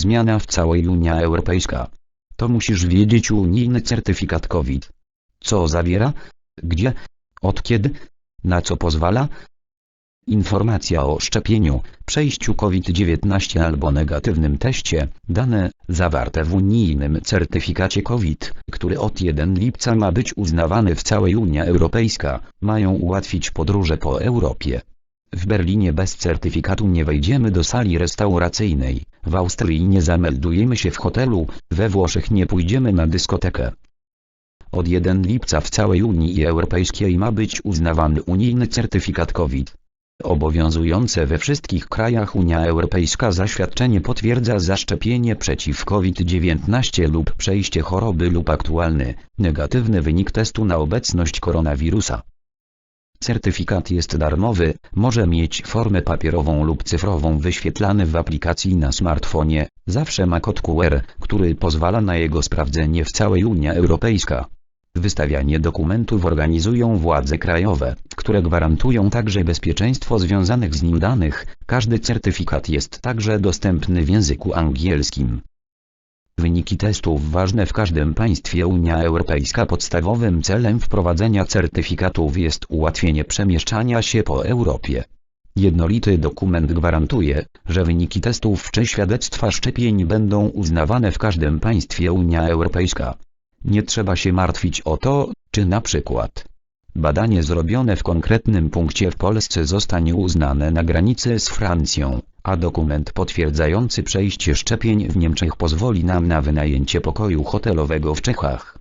Zmiana w całej Unia Europejska. To musisz wiedzieć unijny certyfikat COVID. Co zawiera? Gdzie? Od kiedy? Na co pozwala? Informacja o szczepieniu, przejściu COVID-19 albo negatywnym teście, dane zawarte w unijnym certyfikacie COVID, który od 1 lipca ma być uznawany w całej Unii Europejska, mają ułatwić podróże po Europie. W Berlinie bez certyfikatu nie wejdziemy do sali restauracyjnej, w Austrii nie zameldujemy się w hotelu, we Włoszech nie pójdziemy na dyskotekę. Od 1 lipca w całej Unii Europejskiej ma być uznawany unijny certyfikat COVID. Obowiązujące we wszystkich krajach Unia Europejska zaświadczenie potwierdza zaszczepienie przeciw COVID-19 lub przejście choroby lub aktualny, negatywny wynik testu na obecność koronawirusa. Certyfikat jest darmowy, może mieć formę papierową lub cyfrową wyświetlany w aplikacji na smartfonie, zawsze ma kod QR, który pozwala na jego sprawdzenie w całej Unii Europejska. Wystawianie dokumentów organizują władze krajowe, które gwarantują także bezpieczeństwo związanych z nim danych. Każdy certyfikat jest także dostępny w języku angielskim. Wyniki testów ważne w każdym państwie Unia Europejska podstawowym celem wprowadzenia certyfikatów jest ułatwienie przemieszczania się po Europie. Jednolity dokument gwarantuje, że wyniki testów czy świadectwa szczepień będą uznawane w każdym państwie Unia Europejska. Nie trzeba się martwić o to, czy na przykład badanie zrobione w konkretnym punkcie w Polsce zostanie uznane na granicy z Francją, a dokument potwierdzający przejście szczepień w Niemczech pozwoli nam na wynajęcie pokoju hotelowego w Czechach.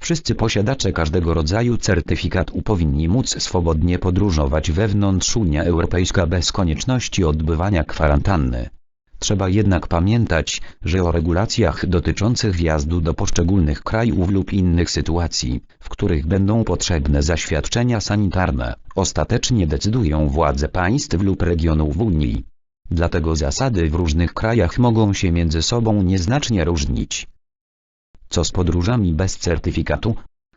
Wszyscy posiadacze każdego rodzaju certyfikatu powinni móc swobodnie podróżować wewnątrz Unii Europejska bez konieczności odbywania kwarantanny. Trzeba jednak pamiętać, że o regulacjach dotyczących wjazdu do poszczególnych krajów lub innych sytuacji, w których będą potrzebne zaświadczenia sanitarne, ostatecznie decydują władze państw lub regionów Unii. Dlatego zasady w różnych krajach mogą się między sobą nieznacznie różnić. Co z podróżami bez certyfikatu?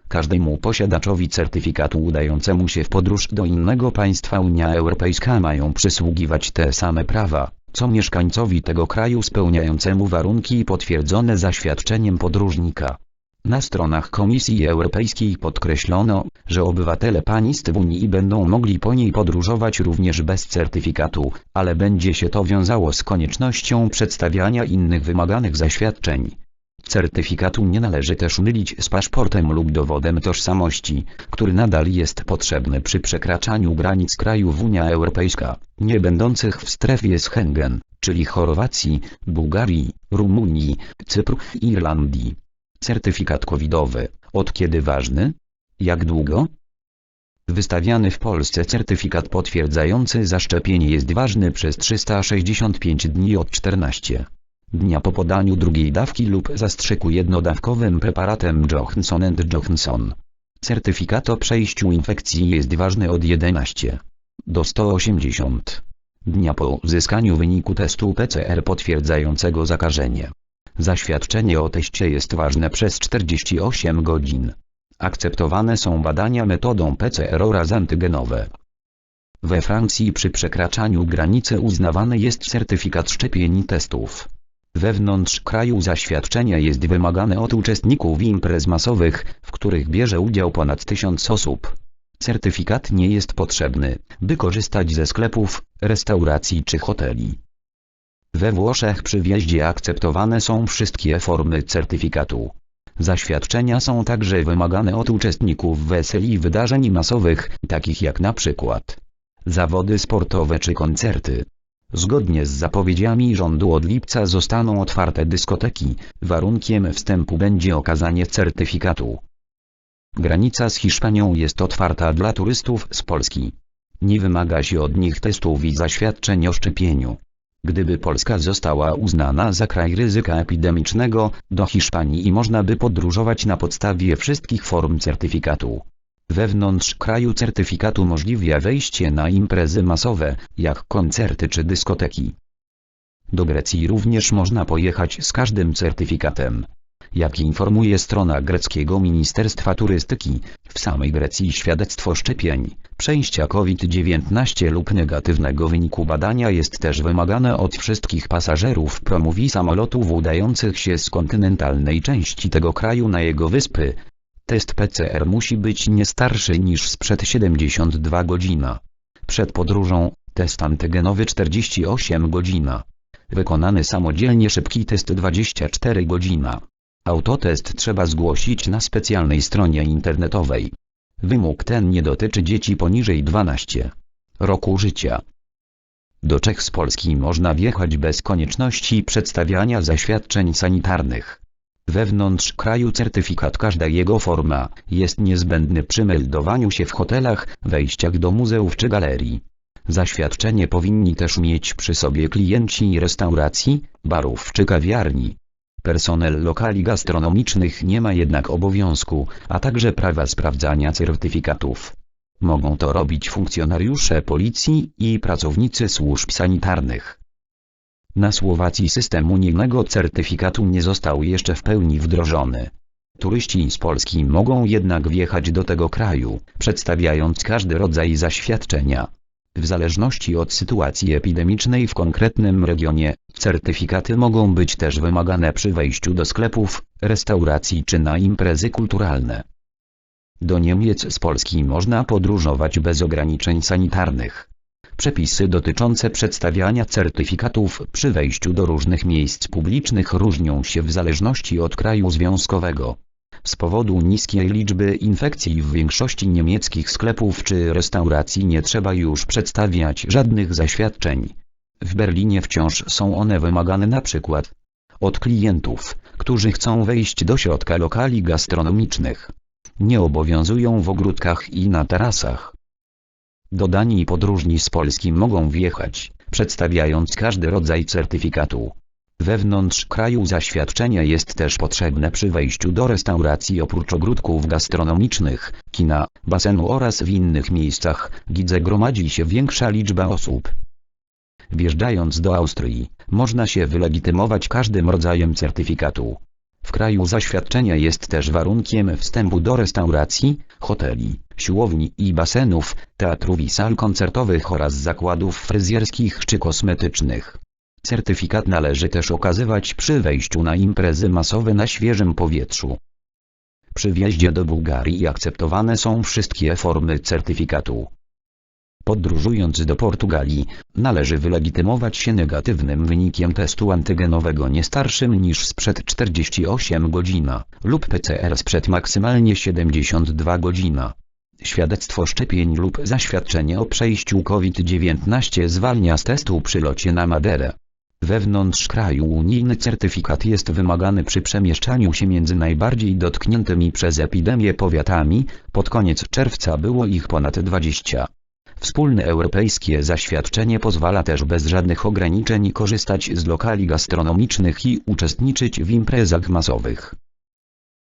Każdemu posiadaczowi certyfikatu udającemu się w podróż do innego państwa Unia Europejska mają przysługiwać te same prawa, co mieszkańcowi tego kraju spełniającemu warunki potwierdzone zaświadczeniem podróżnika. Na stronach Komisji Europejskiej podkreślono, że obywatele państw Unii będą mogli po niej podróżować również bez certyfikatu, ale będzie się to wiązało z koniecznością przedstawiania innych wymaganych zaświadczeń. Certyfikatu nie należy też mylić z paszportem lub dowodem tożsamości, który nadal jest potrzebny przy przekraczaniu granic krajów Unia Europejska, nie będących w strefie Schengen, czyli Chorwacji, Bułgarii, Rumunii, Cypru i Irlandii. Certyfikat covidowy, od kiedy ważny? Jak długo? Wystawiany w Polsce certyfikat potwierdzający zaszczepienie jest ważny przez 365 dni od 14 dnia po podaniu drugiej dawki lub zastrzyku jednodawkowym preparatem Johnson Johnson. Certyfikat o przejściu infekcji jest ważny od 11 do 180 dnia po uzyskaniu wyniku testu PCR potwierdzającego zakażenie. Zaświadczenie o teście jest ważne przez 48 godzin. Akceptowane są badania metodą PCR oraz antygenowe. We Francji przy przekraczaniu granicy uznawany jest certyfikat szczepień i testów. Wewnątrz kraju zaświadczenie jest wymagane od uczestników imprez masowych, w których bierze udział ponad tysiąc osób. Certyfikat nie jest potrzebny, by korzystać ze sklepów, restauracji czy hoteli. We Włoszech przy wjeździe akceptowane są wszystkie formy certyfikatu. Zaświadczenia są także wymagane od uczestników wesel i wydarzeń masowych, takich jak na przykład zawody sportowe czy koncerty. Zgodnie z zapowiedziami rządu od lipca zostaną otwarte dyskoteki, warunkiem wstępu będzie okazanie certyfikatu. Granica z Hiszpanią jest otwarta dla turystów z Polski. Nie wymaga się od nich testów i zaświadczeń o szczepieniu. Gdyby Polska została uznana za kraj ryzyka epidemicznego, do Hiszpanii można by podróżować na podstawie wszystkich form certyfikatu. Wewnątrz kraju certyfikatu umożliwia wejście na imprezy masowe, jak koncerty czy dyskoteki. Do Grecji również można pojechać z każdym certyfikatem. Jak informuje strona greckiego Ministerstwa Turystyki, w samej Grecji świadectwo szczepień, przejścia COVID-19 lub negatywnego wyniku badania jest też wymagane od wszystkich pasażerów promówi samolotów udających się z kontynentalnej części tego kraju na jego wyspy. Test PCR musi być nie starszy niż sprzed 72 godzina. Przed podróżą, test antygenowy 48 godzina. Wykonany samodzielnie szybki test 24 godzina. Autotest trzeba zgłosić na specjalnej stronie internetowej. Wymóg ten nie dotyczy dzieci poniżej 12 roku życia. Do Czech z Polski można wjechać bez konieczności przedstawiania zaświadczeń sanitarnych. Wewnątrz kraju certyfikat każda jego forma jest niezbędny przy meldowaniu się w hotelach, wejściach do muzeów czy galerii. Zaświadczenie powinni też mieć przy sobie klienci restauracji, barów czy kawiarni. Personel lokali gastronomicznych nie ma jednak obowiązku, a także prawa sprawdzania certyfikatów. Mogą to robić funkcjonariusze policji i pracownicy służb sanitarnych. Na Słowacji system unijnego certyfikatu nie został jeszcze w pełni wdrożony. Turyści z Polski mogą jednak wjechać do tego kraju, przedstawiając każdy rodzaj zaświadczenia. W zależności od sytuacji epidemicznej w konkretnym regionie, certyfikaty mogą być też wymagane przy wejściu do sklepów, restauracji czy na imprezy kulturalne. Do Niemiec z Polski można podróżować bez ograniczeń sanitarnych. Przepisy dotyczące przedstawiania certyfikatów przy wejściu do różnych miejsc publicznych różnią się w zależności od kraju związkowego. Z powodu niskiej liczby infekcji w większości niemieckich sklepów czy restauracji nie trzeba już przedstawiać żadnych zaświadczeń. W Berlinie wciąż są one wymagane przykład od klientów, którzy chcą wejść do środka lokali gastronomicznych. Nie obowiązują w ogródkach i na tarasach. Do Danii podróżni z Polski mogą wjechać, przedstawiając każdy rodzaj certyfikatu. Wewnątrz kraju zaświadczenie jest też potrzebne przy wejściu do restauracji oprócz ogródków gastronomicznych, kina, basenu oraz w innych miejscach, gdzie gromadzi się większa liczba osób. Wjeżdżając do Austrii, można się wylegitymować każdym rodzajem certyfikatu. W kraju zaświadczenie jest też warunkiem wstępu do restauracji, hoteli, siłowni i basenów, teatrów i sal koncertowych oraz zakładów fryzjerskich czy kosmetycznych. Certyfikat należy też okazywać przy wejściu na imprezy masowe na świeżym powietrzu. Przy wjeździe do Bułgarii akceptowane są wszystkie formy certyfikatu. Podróżując do Portugalii, należy wylegitymować się negatywnym wynikiem testu antygenowego nie starszym niż sprzed 48 godzina, lub PCR sprzed maksymalnie 72 godzina. Świadectwo szczepień lub zaświadczenie o przejściu COVID-19 zwalnia z testu przy locie na Maderę. Wewnątrz kraju unijny certyfikat jest wymagany przy przemieszczaniu się między najbardziej dotkniętymi przez epidemię powiatami, pod koniec czerwca było ich ponad 20. Wspólne europejskie zaświadczenie pozwala też bez żadnych ograniczeń korzystać z lokali gastronomicznych i uczestniczyć w imprezach masowych.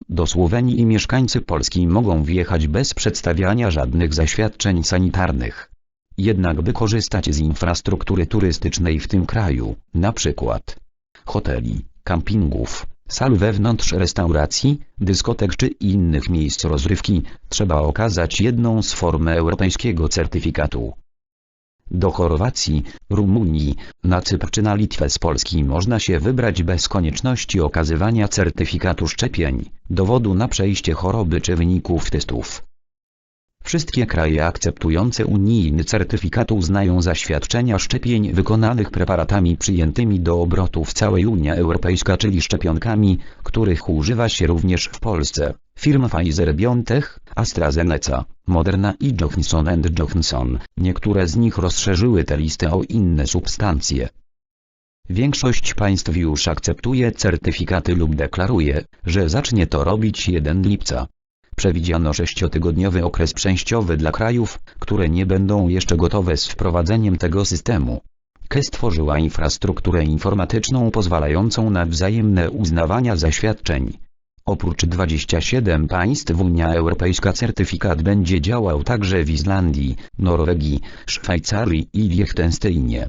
Do Słowenii mieszkańcy Polski mogą wjechać bez przedstawiania żadnych zaświadczeń sanitarnych. Jednak by korzystać z infrastruktury turystycznej w tym kraju, na przykład hoteli, kampingów, sal wewnątrz restauracji, dyskotek czy innych miejsc rozrywki, trzeba okazać jedną z form europejskiego certyfikatu. Do Chorwacji, Rumunii, na Cypr czy na Litwę z Polski można się wybrać bez konieczności okazywania certyfikatu szczepień, dowodu na przejście choroby czy wyników testów. Wszystkie kraje akceptujące unijny certyfikat uznają zaświadczenia szczepień wykonanych preparatami przyjętymi do obrotu w całej Unii Europejska czyli szczepionkami, których używa się również w Polsce. Firma Pfizer-BioNTech, AstraZeneca, Moderna i Johnson Johnson, niektóre z nich rozszerzyły tę listę o inne substancje. Większość państw już akceptuje certyfikaty lub deklaruje, że zacznie to robić 1 lipca. Przewidziano sześciotygodniowy okres przejściowy dla krajów, które nie będą jeszcze gotowe z wprowadzeniem tego systemu. KE stworzyła infrastrukturę informatyczną pozwalającą na wzajemne uznawania zaświadczeń. Oprócz 27 państw Unia Europejska certyfikat będzie działał także w Islandii, Norwegii, Szwajcarii i Liechtensteinie.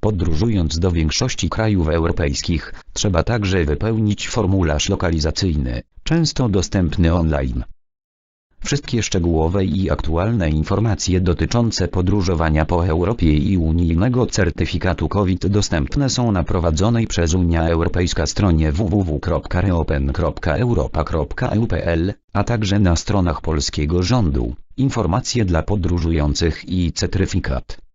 Podróżując do większości krajów europejskich, trzeba także wypełnić formularz lokalizacyjny, często dostępny online. Wszystkie szczegółowe i aktualne informacje dotyczące podróżowania po Europie i unijnego certyfikatu COVID dostępne są na prowadzonej przez Unia Europejska stronie www.reopen.europa.eu.pl, a także na stronach polskiego rządu. Informacje dla podróżujących i certyfikat.